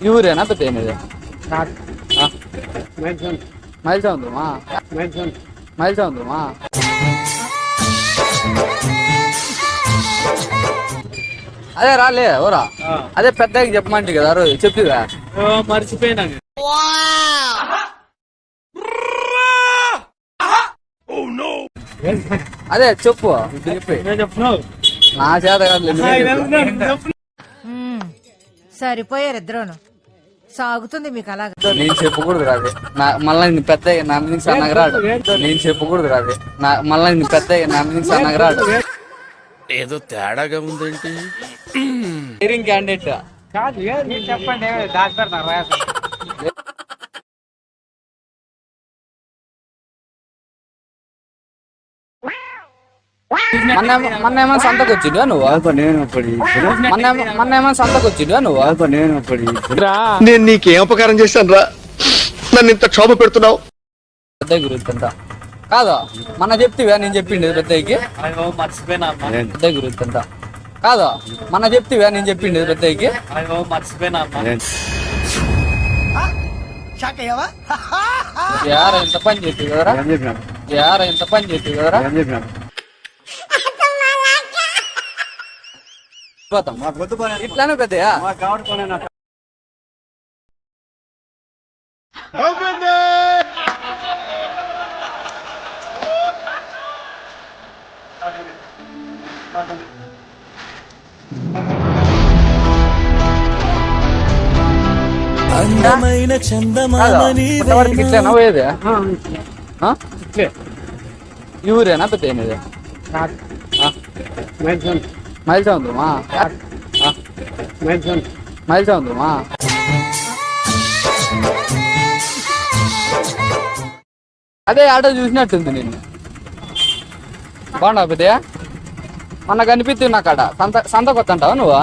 ఈ ఊరేనా పెద్ద ఏమిది మైల్ సముద్రమా మైల్ సముద్రమా అదే రాలే ఓరా అదే పెద్దగా చెప్పమంటే కదా రోజు చెప్పివా? మర్చిపోయినా అదే చెప్పు నా చేత కాదు. సరిపోయారు ఇద్దరును. సాగుతుంది మీకు అలాగా. నేను చెప్పకూడదు రాదు నా మళ్ళీ నేను పెద్ద నా మీద సన్నగా రాడు నేను చెప్పకూడదు రాదు నా మళ్ళీ నేను పెద్ద నా మీద సన్నగా రాడు ఏదో తేడాగా ఉందేంటి క్యాండిడేట్ కాదు చెప్పండి మొన్న మొన్న ఏమైనా సంతకు వచ్చిండు నువ్వు మొన్న మొన్న ఏమైనా సంతకు వచ్చిండు నువ్వు నేను పడి నేను నీకేం అపకారం చేశాను రా నన్ను ఇంత క్షోభ పెడుతున్నావు? పెద్ద గురించి అంతా కాదు? మొన్న చెప్తివా నేను చెప్పిండు పెద్దకి పెద్ద గురించి అంతా కాదు? మొన్న చెప్తివా నేను చెప్పిండు పెద్దకి అయ్యో మర్చిపోయినా యార ఇంత పని చేతి కదరా? యార ఇంత పని చేతి కదరా? పోతాం. ఇట్లానే పెద్దయా అందమైన కాదు చందమామని పుట్టవాడికి ఇట్లేనా పోయేది? ఆ? ఇట్లే. ఈ ఊరేనా పెద్ద మైల్ సముద్రమా ఆ, మైల్సన్ మైల్ అదే ఆటో చూసినట్టుంది నిన్ను. బాగున్నావు పెద్దయా మొన్న కనిపిస్తుంది నాకు ఆడ సంత సంత కొత్త అంటావా నువ్వు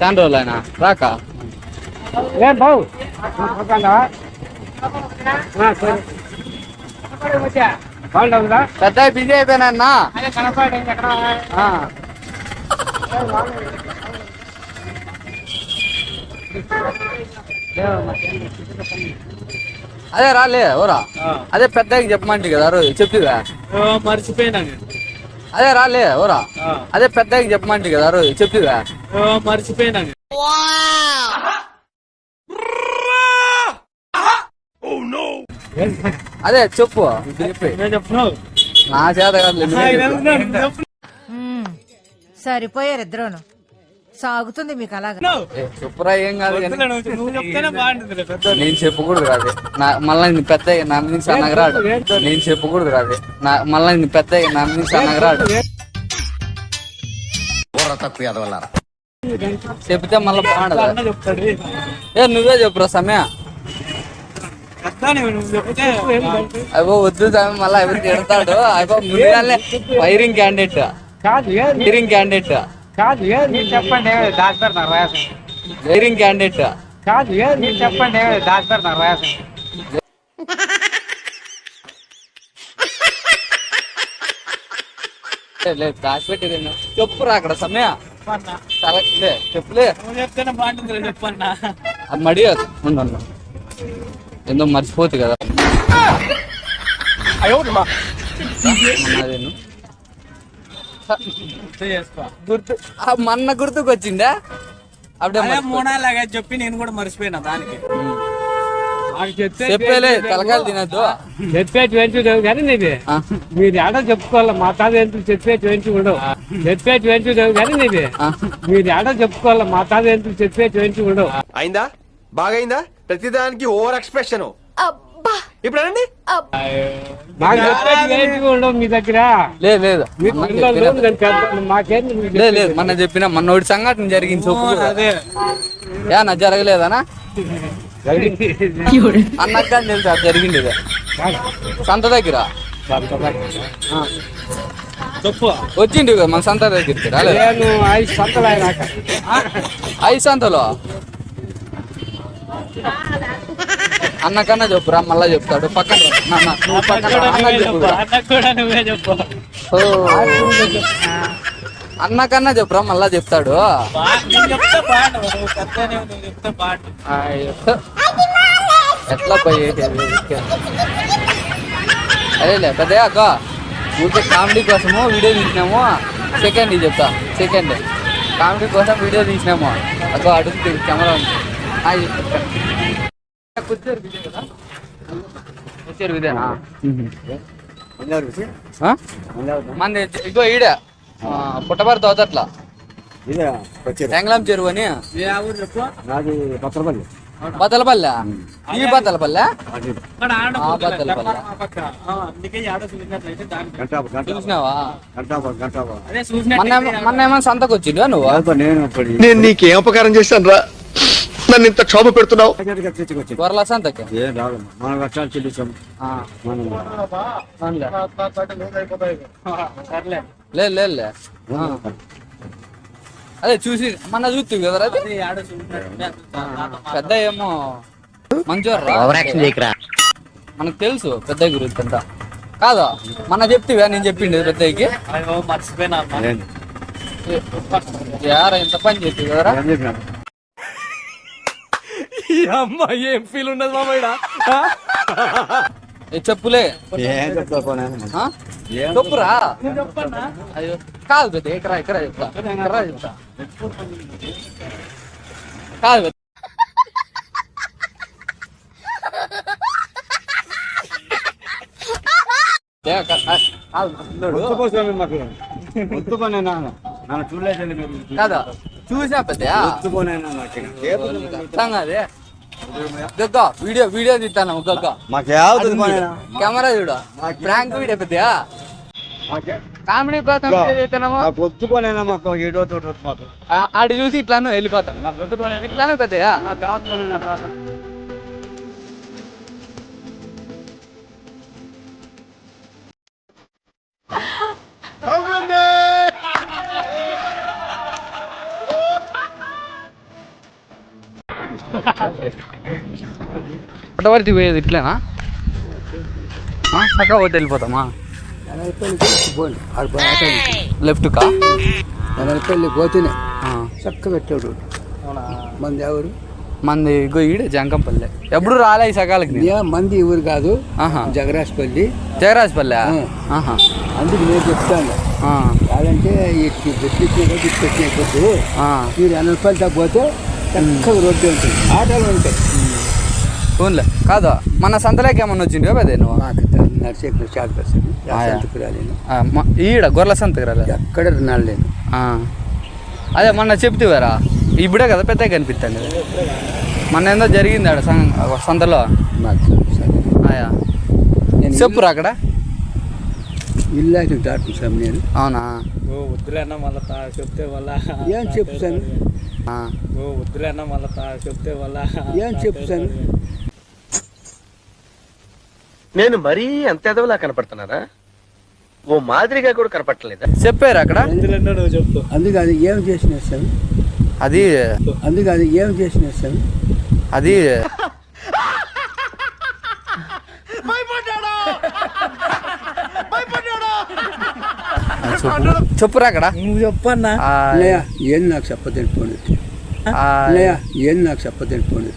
చాలా రోజులైనా. రాక? ఏం బావు. పెద్ద బిజీ అయిపోయినా అదే కనపడి ఎక్కడ? అదే రాలే ఓరా. అదే పెద్దగా చెప్పమంటే కదా రోజు. చెప్పివా? మర్చిపోయినా అదే రాలే ఓరా. అదే పెద్దగా చెప్పమంటే కదా రోజు. చెప్పివా? మర్చిపోయినా అదే చెప్పు. నా చేత కాదు. సరిపోయారు ఇద్దరును. సాగుతుంది మీకు అలాగా. ఏ, చెప్పురా ఏం కాదు పెద్ద నేను చెప్పకూడదు రాదు నా మళ్ళీ పెద్ద నా మీద సన్నగా రాడు నేను చెప్పకూడదు రాదు నా మళ్ళీ నేను పెద్ద నా మీద సన్నగా రాడు చెప్తే మళ్ళీ బాగుండదు. ఏ నువ్వే చెప్పురా సమయ. అయ్యో వద్దు సమయం మళ్ళీ ఎవరు తిడతాడు? అయ్యో ముందుగానే ఫైరింగ్ క్యాండిడేట్ కాదు ఫైరింగ్ క్యాండిడేట్ కాదు ఏ మీరు చెప్పండి దాచి పెడతాను రాయాలి ఫైరింగ్ క్యాండిడేట్ కాదు మీరు చెప్పండి దాచి పెడతాను రాయాలి లేదు దాచిపెట్టేది చెప్పురా అక్కడ సమయ. చెప్పులే చెప్తేనే బాగుంటుంది చెప్పన్నా. మడి ఉండు. ఏందో మర్చిపోతు కదా. గుర్తు ఆ మన్న గుర్తుకు వచ్చిందా అప్పుడే మూడాలాగా చెప్పి నేను కూడా మర్చిపోయినా దానికి. చెప్పేలే తలకాయలు తినద్దు. చెప్పే ట్వంటీ కానీ నీది. మీరు ఏడో చెప్పుకోవాలి మా తాత ఎంత చెప్పే ట్వంటీ ఉండవు. చెప్పే ట్వంటీ కానీ నీది. మీరు ఏడో చెప్పుకోవాలి మా తాత ఎంత ఉండవు. అయిందా? బాగైందా? ప్రతిదానికి ఓవర్ ఎక్స్ప్రెషన్. ఇప్పుడు అనండి మీ దగ్గర. లేదు లేదు. మీరు మొన్న పిల్లలు చెప్పిన- ఒకటి సంఘటన జరిగింది. నా జరగలేదనా? అన్నకు కానీ తెలుసు అది జరిగింది. సంత దగ్గర? వచ్చిండు కదా మన సంత దగ్గరికి రాలేదు? అయినాక ఐదు సంతలో? అన్నకన్నా చెప్పురా మళ్ళా చెప్తాడు. పక్కన నువ్వు పక్కన చెప్పు చెప్పురా. అన్నకు కూడా. నువ్వే చెప్పు. ఓ. అన్న కన్నా చెప్పురా మళ్ళా చెప్తాడు. ఎట్లా పోయి అదేలే పెద్ద అక్క ఊరికే కామెడీ కోసము వీడియో తీసినాము. సెకండ్ చెప్తా సెకండ్ కామెడీ కోసం వీడియో తీసినాము. అక్క అడుగుతుంది కెమెరా ఉంది. చెప్తా. కూర్చోరు విజయ్ కదా? కూర్చోరు విజయనా ఆ? మంది ఇగో ఈడ. ఆ, పుట్టబారి తోతట్లా ఎంగళం చెరువు అని. బతలపల్లె ఈ బతలపల్లె ఆ బతలపల్లె చూసినావా? మొన్న మొన్న ఏమైనా సంతకు వచ్చిండు నువ్వు? నేను నీకేం అపకారం చేశాను రా నన్ను ఇంత క్షోభ పెడుతున్నావు? సంతకి మన మనం లేదు లేదు. అదే చూసి మొన్న చూస్తుంది కదా పెద్ద ఏమో మంచోర్రా మనకు తెలుసు పెద్ద గురించి అంతా. కాదా మన చెప్తివా నేను చెప్పిండు పెద్దకి మర్చిపోయినా ఇంత పని చెప్పి కదరా ఏం చెప్పినా ఏ చెప్పులే? ఏం చెప్తా పోనీ? ఆ? ఏం చెప్పురా? అయ్యో కాదు పెద్ద ఇక్కడ ఇక్కడ చెప్తా. ఇక్కడ చెప్తా. కాదు పెద్ద. కాదు, చూడలేదు. కాదా? చూసా పెద్ద గగ్గ వీడియో వీడియో తీస్తాను గగ్గ. మాకు. కెమెరా చూడ. ప్రాంక్ వీడియో పెద్ద మాకే- కామెడీ కోసం తీస్తున్నాము మాకు? ఏడో తోటి ఆడు చూసి ఇట్లాను వెళ్ళిపోతాను. ఇట్లాను పెద్దయా? పుట్టవర్తి పోయేది ఇట్లేనా? చక్కగా పోతే వెళ్ళిపోతామా? లెఫ్ట్ కా? పెళ్ళి పోతేనే ఆ. చక్క పెట్టాడు. మంది ఎవరు? మంది ఇగో ఈడే జంకంపల్లె. ఎప్పుడు రాలే ఈ సకాలకి మంది ఊరు కాదు ఆహా. జగరాజపల్లి. ఆహా. అందుకు నేను చెప్తాను. కాదంటే బెట్టించిన తీసుకొచ్చిన పొద్దు ఆ. మీరు ఎనభై దాకా పోతే చక్కగా రోడ్డు ఉంటుంది ఆటోలు ఉంటాయి. ఫోన్లే. కాదా మన సంతలోకి ఏమన్నా వచ్చింది పెద్ద నువ్వు. సంతకు రాలేను ఆ, మ- ఈడ గొర్రెల సంతకి రాలే ఎక్కడ ఆ. అదే మొన్న చెప్తివారా? ఇప్పుడే కదా పెద్ద కనిపిస్తాను మొన్న ఏందో జరిగింది ఆడ సం- సంతలో. ఆయా. నేను చెప్పురా అక్కడ. ఇల్లు దాటును సార్ నేను. అవునా? ఓ వద్దులేనా మళ్ళా తా చెప్తే వల్ల ఏం చెప్తాను. ఓ వద్దులేనా మళ్ళా తా చెప్తే వల్ల ఏం చెప్తాను నేను మరీ అంత ఎదవలా కనపడుతున్నారా ఓ మాదిరిగా కూడా కనపడలేదా చెప్పారు అక్కడ. చెప్పు. అందుకని ఏం చేసిన సార్? అది అందుకని ఏం చేసిన సార్? అది చెప్పు. చెప్పురా అక్కడ. నువ్వు చెప్పన్నా? ఏం నాకు ఆ, అన్నయ్య ఏం నాకు చెప్పదని పోనీ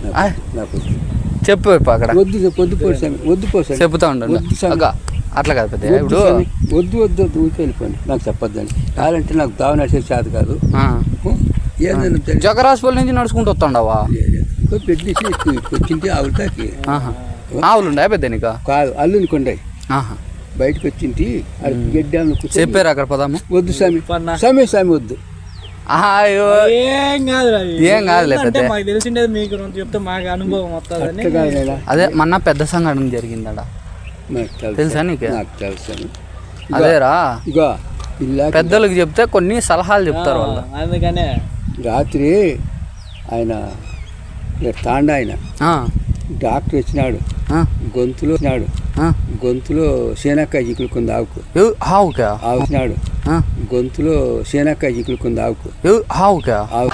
ఆ, నాకు చెప్పు అక్కడ. వద్దు వద్దు పోసాను వద్దు పోసాను చెప్తా ఉండండి అట్లా కాదు పెద్ద వద్దు ఇప్పుడు. వద్దు వద్దు వద్దు ఊరికి వెళ్ళిపోండి. నాకు చెప్పొద్దని కావాలంటే నాకు దావ నడిచే చేత కాదు. జగరాజపల్లి నుంచి నడుచుకుంటూ వస్తాండవా? పెట్టేసి వచ్చింటే ఆవుతాకి ఆహా. ఆవులు ఉండే పెద్ద నీకు? కాదు అల్లుని కొండయి ఆహా. బయటకు వచ్చింటి గడ్డాను చెప్పారు అక్కడ పదాము. వద్దు స్వామి. స్వామి స్వామి వద్దు. ఏం కాదు ఏం కాదులే పెద్ద. మాకు తెలిసిండేది మీకు చెప్తే మాకు అనుభవం. అదే మొన్న పెద్ద సంఘటన జరిగిందాడ తెలుసు. నీకు? నాకు తెలుసు అదేరా ఇగో పెద్దలకు చెప్తే కొన్ని సలహాలు చెప్తారు వాళ్ళు అందుకనే రాత్రి ఆయన తాండ ఆయన. డాక్టర్ వచ్చినాడు. గొంతులో వచ్చినాడు. గొంతులో శేనక్కాయ చిక్కులుకుంది ఆవుకు. ఎవ్- ఆవుకా? ఆవు వచ్చినాడు. ఆ, గొంతులో శేనక్కాయ చిక్కులుకుంది ఆవుకు. ఎవ్- ఆవుకా? ఆవు.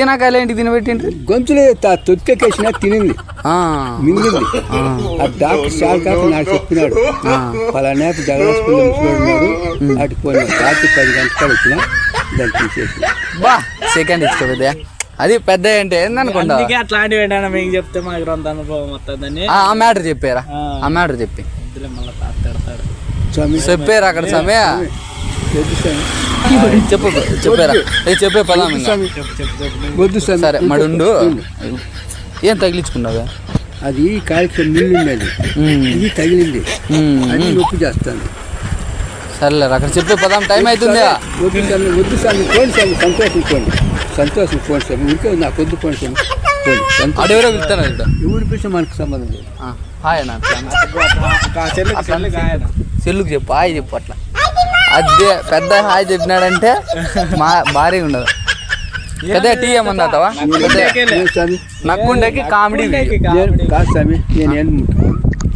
సీనాకాయలు ఏంటి తినబెట్టిండ్రి గొంతులో తొక్కేసిన తినింది. ఆ, మింగింది. ఆ డాక్టర్ సార్ కాక నాకు చెప్పినాడు. పలానా ముసలాడు అటు పోయిన రాత్రి పది గంటలకు వచ్చిన. దాన్ని తీసేసి బా సెకండ్ ఇచ్చుకో పెద్దయ్య అది పెద్ద అంటే ఏందనుకుంటా అట్లాంటివి ఏంటన్నా మీకు చెప్తే మాకు రొంత అనుభవం వస్తుందని ఆ మ్యాటర్ చెప్పారా? ఆ. మ్యాటర్ చెప్పి. చెప్పారు అక్కడ సమయ చెప్పు చెప్పారా ఏ చెప్పే పదాం ఇంకా వద్దు స్వామి సరే మడుండు ఏం తగిలించుకున్నావే అది కాల్చిన మిల్లు ఉన్నది ఇది తగిలింది అది. నొప్పి చేస్తాను సర్లే అక్కడ చెప్పే పదాం టైం అవుతుంది వద్దు స్వామి వద్దు స్వామి పోండి స్వామి సంతోషం పోండి సంతోషం పోండి స్వామి ఊరికే నాకు వద్దు పోండి అడెవరో ఎవరి పిలిచిన మనకు సంబంధం లేదు హాయ్ అన్న చెప్పు హాయ్ చెప్పు అట్లా అదే పెద్ద హాయ్ చెప్పినాడంటే మా భారీ ఉండదు. పెద్ద టీ ఏమన్నా నక్కుండేకి కామెడీ కాదు స్వామి నేను